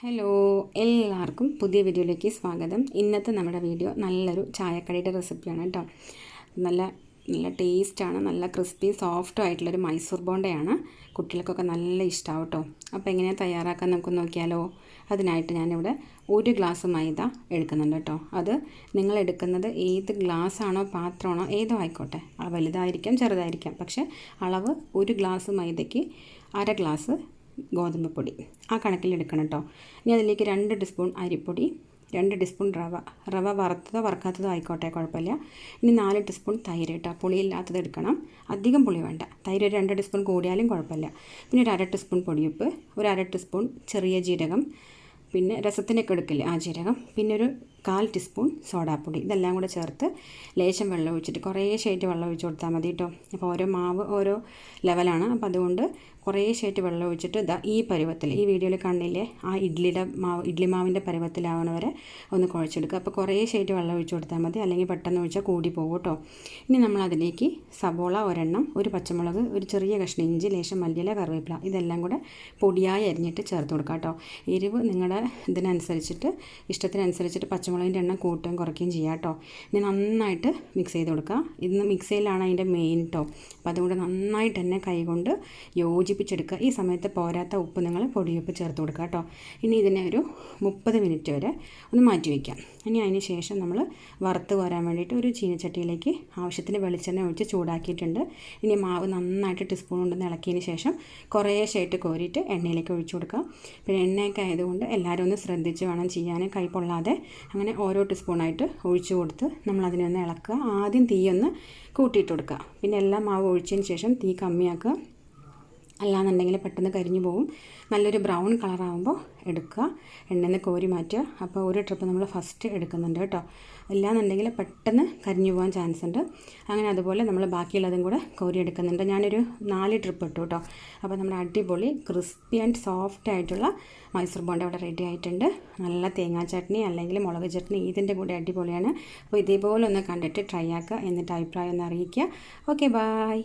Hello എല്ലാവർക്കും പുതിയ വീഡിയോയിലേക്ക് സ്വാഗതം. ഇന്നത്തെ നമ്മുടെ വീഡിയോ നല്ലൊരു ചായക്കടിയുടെ റെസിപ്പിയാണ് കേട്ടോ. നല്ല നല്ല ടേസ്റ്റാണ് നല്ല ക്രിസ്പി സോഫ്റ്റും ആയിട്ടുള്ളൊരു മൈസൂർ ബോണ്ടയാണ്. കുട്ടികൾക്കൊക്കെ നല്ല ഇഷ്ടമാവും കേട്ടോ. അപ്പോൾ എങ്ങനെയാണ് തയ്യാറാക്കാൻ നമുക്ക് നോക്കിയാലോ? അതിനായിട്ട് ഞാനിവിടെ ഒരു ഗ്ലാസ് മൈദ എടുക്കുന്നുണ്ട് കേട്ടോ. അത് നിങ്ങൾ എടുക്കുന്നത് ഏത് ഗ്ലാസ്സാണോ പാത്രമാണോ ഏതോ ആയിക്കോട്ടെ. വലുതായിരിക്കാം ചെറുതായിരിക്കാം. പക്ഷേ അളവ് ഒരു ഗ്ലാസ് മൈദയ്ക്ക് അര ഗ്ലാസ് ഗോതമ്പ് പൊടി ആ കണക്കിലെടുക്കണം കേട്ടോ. ഇനി അതിലേക്ക് രണ്ട് ടീസ്പൂൺ അരിപ്പൊടി രണ്ട് ടീസ്പൂൺ റവ. റവ വറുത്തതോ വറുക്കാത്തതോ ആയിക്കോട്ടെ കുഴപ്പമില്ല. ഇനി നാല് ടീസ്പൂൺ തൈര് കേട്ടോ. പുളിയില്ലാത്തത് എടുക്കണം. അധികം പുളി വേണ്ട. തൈര് ഒരു രണ്ട് ടീസ്പൂൺ കൂടിയാലും കുഴപ്പമില്ല. പിന്നെ ഒരു അര ടീസ്പൂൺ പൊടിയുപ്പ് ഒരു അര ടീസ്പൂൺ ചെറിയ ജീരകം പിന്നെ രസത്തിനൊക്കെ എടുക്കില്ലേ ആ ജീരകം. പിന്നെ ഒരു കാൽ ടീസ്പൂൺ സോഡാപ്പൊടി. ഇതെല്ലാം കൂടെ ചേർത്ത് ലേശം വെള്ളം ഒഴിച്ചിട്ട് കുറേ ഷേറ്റ് വെള്ളം ഒഴിച്ച് കൊടുത്താൽ മതി കേട്ടോ അപ്പോൾ ഓരോ മാവ് ഓരോ ലെവലാണ്. അപ്പോൾ അതുകൊണ്ട് കുറേ ഷേറ്റ് വെള്ളം ഒഴിച്ചിട്ട് ഇതാ ഈ പരുവത്തിൽ ഈ വീഡിയോയിൽ കണ്ടില്ലേ ആ ഇഡ്ഡലിയുടെ മാവ് ഇഡ്ലി മാവിന്റെ പരുവത്തിലാവണ വരെ ഒന്ന് കുഴച്ചെടുക്കുക. അപ്പോൾ കുറേ ഷേറ്റ് വെള്ളം ഒഴിച്ച് കൊടുത്താൽ മതി. അല്ലെങ്കിൽ പെട്ടെന്ന് ഒഴിച്ചാൽ കൂടി പോകും കേട്ടോ ഇനി നമ്മൾ അതിലേക്ക് സബോള ഒരെണ്ണം ഒരു പച്ചമുളക് ഒരു ചെറിയ കഷ്ണം ഇഞ്ചി ലേശം മല്ലിയില കറിവേപ്പില ഇതെല്ലാം കൂടെ പൊടിയായി അരിഞ്ഞിട്ട് ചേർത്ത് കൊടുക്കാം കേട്ടോ എരിവ് നിങ്ങളുടെ ഇതിനനുസരിച്ചിട്ട് ഇഷ്ടത്തിനനുസരിച്ചിട്ട് പച്ചമുളകിന്റെ എണ്ണം കൂട്ടുകയും കുറയ്ക്കുകയും ചെയ്യാം കേട്ടോ. ഇനി നന്നായിട്ട് മിക്സ് ചെയ്ത് കൊടുക്കുക. ഇന്ന് മിക്സിയിലാണ് അതിന്റെ മെയിൻ കേട്ടോ അപ്പോൾ അതുകൊണ്ട് നന്നായിട്ട് തന്നെ കൈകൊണ്ട് യോജിപ്പിച്ചെടുക്കുക. ഈ സമയത്ത് പോരാത്ത ഉപ്പ് നിങ്ങൾ പൊടിയുപ്പ് ചേർത്ത് കൊടുക്കുക കേട്ടോ. ഇനി ഇതിനെ ഒരു മുപ്പത് മിനിറ്റ് വരെ ഒന്ന് മാറ്റി വയ്ക്കാം. ഇനി അതിന് ശേഷം നമ്മൾ വറുത്ത് കോരാൻ വേണ്ടിയിട്ട് ഒരു ചീനച്ചട്ടിയിലേക്ക് ആവശ്യത്തിന് വെളിച്ചെണ്ണ ഒഴിച്ച് ചൂടാക്കിയിട്ടുണ്ട്. ഇനി മാവ് നന്നായിട്ട് ടീസ്പൂൺ കൊണ്ട് ഇളക്കിയതിന് ശേഷം കുറേശ്ശായിട്ട് കോരിയിട്ട് എണ്ണയിലേക്ക് ഒഴിച്ചു കൊടുക്കുക. പിന്നെ എണ്ണയൊക്കെ ആയതുകൊണ്ട് എല്ലാവരും ഒന്ന് ശ്രദ്ധിച്ച് വേണം ചെയ്യാൻ. കൈ പൊള്ളാതെ. അങ്ങനെ ഓരോ ടീസ്പൂണായിട്ട് ഒഴിച്ചു കൊടുത്ത് നമ്മൾ അതിനെ ഒന്ന് ഇളക്കുക. ആദ്യം തീയൊന്ന് കൂട്ടിയിട്ട് കൊടുക്കുക. പിന്നെ എല്ലാം മാവ് ഒഴിച്ചതിന് ശേഷം തീ കമ്മിയാക്കുക. അല്ലാന്നുണ്ടെങ്കിൽ പെട്ടെന്ന് കരിഞ്ഞു പോകും നല്ലൊരു ബ്രൗൺ കളറാകുമ്പോൾ എടുക്കുക. എണ്ണയിൽ കോരി മാറ്റുക. അപ്പോൾ ഒരു ട്രിപ്പ് നമ്മൾ ഫസ്റ്റ് എടുക്കുന്നുണ്ട് കേട്ടോ. ഇല്ലാന്നുണ്ടെങ്കിൽ പെട്ടെന്ന് കരിഞ്ഞു പോകാൻ ചാൻസ് ഉണ്ട്. അങ്ങനെ അതുപോലെ നമ്മൾ ബാക്കിയുള്ളതും കൂടെ കോരി എടുക്കുന്നുണ്ട്. ഞാനൊരു നാല് ട്രിപ്പ് ഇട്ടു കേട്ടോ. അപ്പോൾ നമ്മുടെ അടിപൊളി ക്രിസ്പി ആൻഡ് സോഫ്റ്റ് ആയിട്ടുള്ള മൈസൂർ ബോണ്ട ഇവിടെ റെഡി ആയിട്ടുണ്ട്. നല്ല തേങ്ങാ ചട്നി അല്ലെങ്കിൽ മുളക് ചട്നി ഇതിന്റെ കൂടെ അടിപൊളിയാണ്. അപ്പോൾ ഇതേപോലെ ഒന്ന് കണ്ടിട്ട് ട്രൈ ആക്കുക. എന്നിട്ട് അഭിപ്രായം ഒന്ന് അറിയിക്കുക. Okay bye